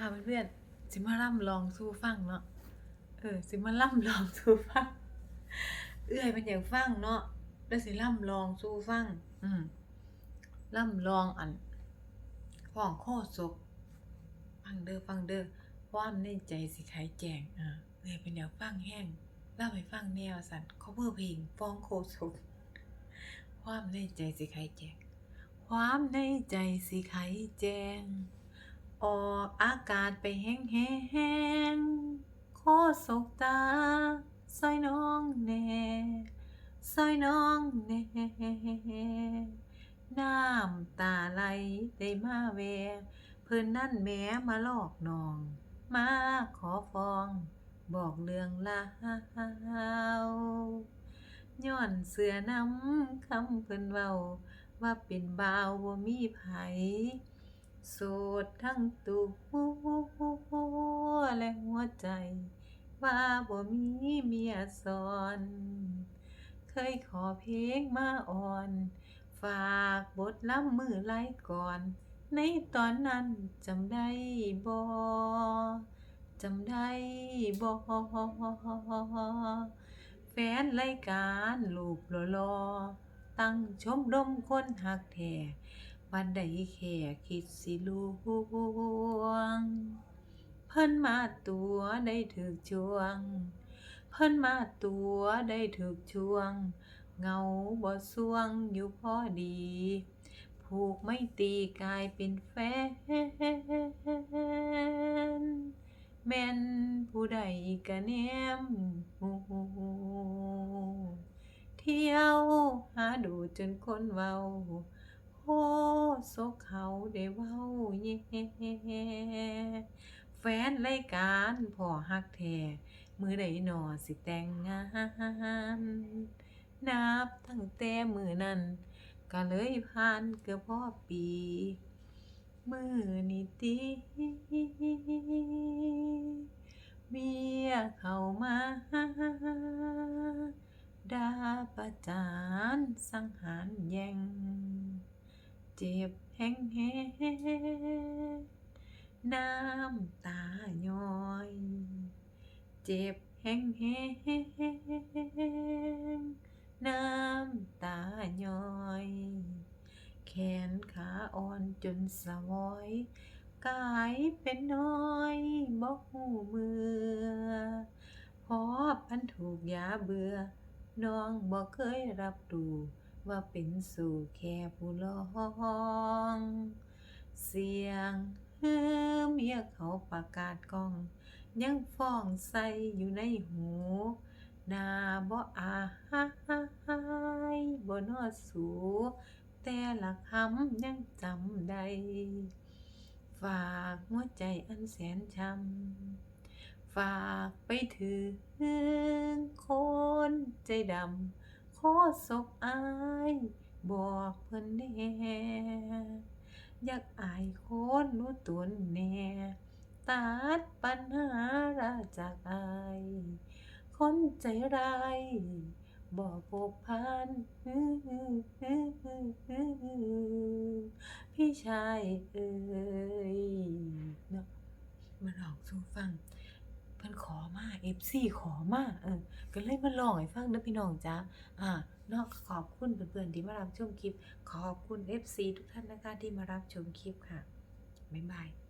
ค่ะเพื่อนๆสิมาล่ำลองสู้ฟังเนาะเออสิมาล่ำลองสู้ฟัง เอื้อยมันอย่ากฟังเนาะแล้วสิล่ำลองสู้ฟัง อืมล่ำลองอันห้องโคศกฟังเด้อฟังเด้อความในใจสิไขแจงอ่าเอื้อยเป็นอย่ากฟังแห้งเล่าไปฟังแนวสันเขาเพื่อเพลงฟ้องโคศกความในใจสิไขแจงความในใจสิไขแจง ออกอากาศไปแห้งแห้งๆโคศกตาซอยน้องแน่ซอยน้องแน่น้ำตาไหลได้มาแวเพิ่นนั่นแหม้มาลอกน้อง มาขอฟ้อง บอกเรื่องราวย้อนเสือน้ำคำเพิ่นเว้า ว่าเป็นบ่าวบ่มีไผ โสดทั้งตัวและหัวใจ ว่าบ่มีเมียสอน เคยขอเพลงมาอ่อน ฝากบทล้ำมือไล่ก่อน ในตอนนั้นจำได้บ่จำได้บ่แฟนรายการรูปหล่อๆตั้งชมรมคนหักแท้ วันใดแค่คิดสิลวง เพิ่นมาตัวได้ถึกช่วง เพิ่นมาตัวได้ถึกช่วง เงาบ่สวงอยู่พอดี ผูกไม่ตีกลายเป็นแฟน แม่นผู้ใดกะแนมหูเที่ยวหาดูจนคนเว้า โอ้โซเขาได้เว้าแย่แฟนรายการพ่อฮักแท้มือใดหนอสิแต่งงาน นับตั้งแต่มือนั้นก็เลยผ่านเกือบพอปี มือนี้ติเมียเข้ามาดาประจานสังหารแย่ง จ็บแห้งแห้งน้ำตาย้อย เจ็บแห้งแห้งน้ำตาย้อย แขนขาอ่อนจนสะวอยกายเป็นน้อยบ่หูมือพอพันถูกยาเบื่อ น้องบ่เคยรับรู้ ว่าเป็นสู่แค่ผู้ลอง เสียงฮือเมียเขาประกาศกล้อง ยังฟ้องใส่อยู่ในหูนาบ่อายบ่นอสูแต่ละคำยังจำได้ ฝากหัวใจอันแสนช้ำ ฝากไปถึงคนใจดำ อศกอาย บอกเพิ่นแน่อยากอายคนรู้ตนแน่ตัดปัญหาราจากอาย คนใจร้ายบ่พบพันพี่ชายเอ่ยเนาะมาลองสู่ฟัง พิ่นขอฟซีขอมาเออก็เลยมาลองให้ฟังเด้อพี่น้องจ้าอ่านอกขอบคุณเพื่อนๆที่มารับชมคลิป ขอบคุณเอฟซีทุกท่านนะคะที่มารับชมคลิปค่ะบ๊ายบาย